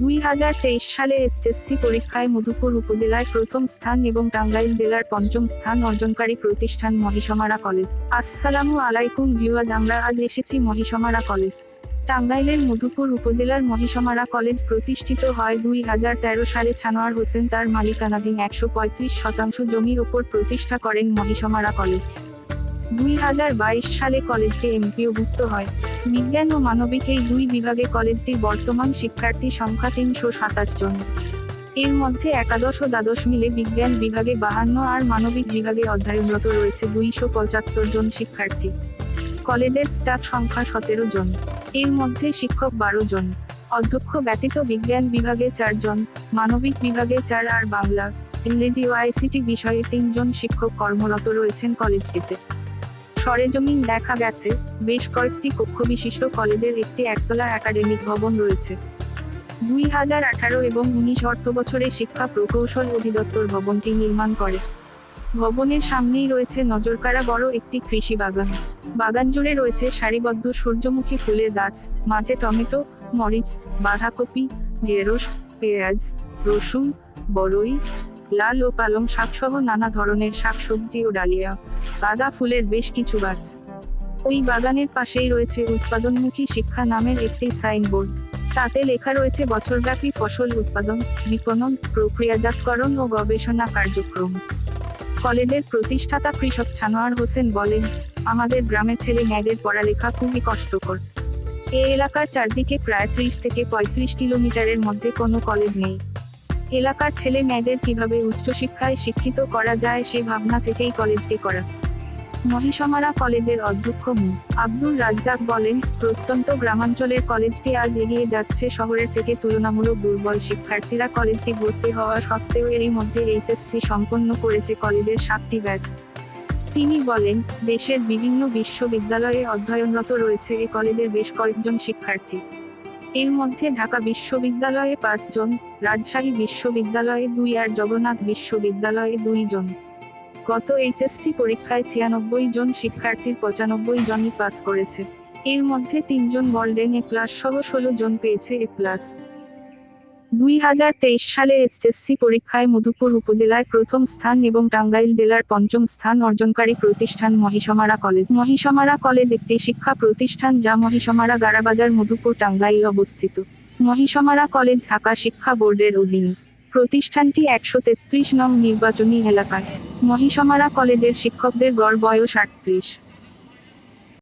দুই হাজার তেইশ সালে এইচএসসি পরীক্ষায় মধুপুর উপজেলায় প্রথম স্থান এবং টাঙ্গাইল জেলার পঞ্চম স্থান অর্জনকারী প্রতিষ্ঠান মহিষমারা কলেজ। আসসালামু আলাইকুম ভিউয়াজ আমরা আজ এসেছি মহিষমারা কলেজ। টাঙ্গাইলের মধুপুর উপজেলার মহিষমারা কলেজ প্রতিষ্ঠিত হয় দুই হাজার তেরো সালে ছানোয়ার হোসেন তার মালিকানাধীন একশো পঁয়ত্রিশ শতাংশ জমির ওপর প্রতিষ্ঠা করেন মহিষমারা কলেজ। দুই হাজার বাইশ সালে কলেজটি এমপিওভুক্ত হয়। বিজ্ঞান ও মানবিক এই দুই বিভাগে কলেজটির বর্তমান শিক্ষার্থী সংখ্যা তিনশো সাতাশ জন। এর মধ্যে একাদশ ও দ্বাদশ মিলে বিজ্ঞান বিভাগে বাহান্ন আর মানবিক বিভাগে অধ্যয়নরত রয়েছে দুইশো পঁচাত্তর জন শিক্ষার্থী। কলেজের স্টাফ সংখ্যা সতেরো জন। এর মধ্যে শিক্ষক বারো জন। অধ্যক্ষ ব্যতীত বিজ্ঞান বিভাগে চারজন মানবিক বিভাগে চার আর বাংলা, ইংরেজি ও আইসিটি বিষয়ে তিনজন শিক্ষক কর্মরত রয়েছেন কলেজটিতে। সরেজমিন দেখা গেছে, বেশ কয়েকটি কক্ষ বিশিষ্ট কলেজের একটি একতলা একাডেমিক ভবন রয়েছে। দুই হাজার আঠারো এবং উনিশ অর্থ বছরে শিক্ষা প্রকৌশল অধিদপ্তর ভবনটি নির্মাণ করে। ভবনের সামনেই রয়েছে নজরকাড়া বড় একটি কৃষি বাগান। বাগান জুড়ে রয়েছে সারিবদ্ধ সূর্যমুখী ফুলের গাছ, মাঝে টমেটো, মরিচ, বাঁধাকপি, ঢেঁড়স, পেঁয়াজ, রসুন বড়ই লাল ও পালং শাকসহ নানা ধরনের শাকসবজি ও ডালিয়া গাঁদা ফুলের বেশ কিছু গাছ। ওই বাগানের পাশেই রয়েছে উৎপাদনমুখী শিক্ষা নামের একটি সাইনবোর্ড। তাতে লেখা রয়েছে বছরব্যাপী ফসল উৎপাদন, বিপণন, প্রক্রিয়াজাতকরণ ও গবেষণা কার্যক্রম। কলেজের প্রতিষ্ঠাতা কৃষক ছানোয়ার হোসেন বলেন, আমাদের গ্রামে ছেলে মেয়েদের পড়ালেখা খুবই কষ্টকর। এ এলাকার চারদিকে প্রায় ত্রিশ থেকে পঁয়ত্রিশ কিলোমিটারের মধ্যে কোনো কলেজ নেই। এলাকার ছেলে মেয়েদের কীভাবে উচ্চশিক্ষায় শিক্ষিত করা যায় সেই ভাবনা থেকেই কলেজটি করা। মহিষমারা কলেজের অধ্যক্ষ মু। আব্দুল রাজ্জাক বলেন, প্রত্যন্ত গ্রামাঞ্চলের কলেজটি আজ এগিয়ে যাচ্ছে শহরের থেকে তুলনামূলক দুর্বল শিক্ষার্থীরা কলেজটি ভর্তি হওয়া সত্ত্বেও এরই মধ্যে এইচএসসি সম্পন্ন করেছে কলেজের সাতটি ব্যাচ। তিনি বলেন, দেশের বিভিন্ন বিশ্ববিদ্যালয়ে অধ্যয়নরত রয়েছে এ কলেজের বেশ কয়েকজন শিক্ষার্থী। এর মধ্যে ঢাকা বিশ্ববিদ্যালয়ে পাঁচজন, রাজশাহী বিশ্ববিদ্যালয়ে দুই আর জগন্নাথ বিশ্ববিদ্যালয়ে দুইজন। গত এইচএসসি পরীক্ষায় ছিয়ানব্বই জন শিক্ষার্থীর পঁচানব্বই জনই পাস করেছে। এর মধ্যে তিনজন গোল্ডেন এ প্লাস সহ ষোলো জন পেয়েছে এ প্লাস দুই হাজার তেইশ সালে এসএসসি পরীক্ষায় মধুপুর উপজেলায় প্রথম স্থান এবং টাঙ্গাইল জেলার পঞ্চম স্থান অর্জনকারী প্রতিষ্ঠান মহিষমারা কলেজ। মহিষমারা কলেজ একটি শিক্ষা প্রতিষ্ঠান যা মহিষমারা গারাবাজার মধুপুর টাঙ্গাইল অবস্থিত। মহিষমারা কলেজ ঢাকা শিক্ষা বোর্ডের অধীনে। প্রতিষ্ঠানটি একশো তেত্রিশ নং নির্বাচনী এলাকায়। মহিষমারা কলেজের শিক্ষকদের গড় বয়স আটত্রিশ।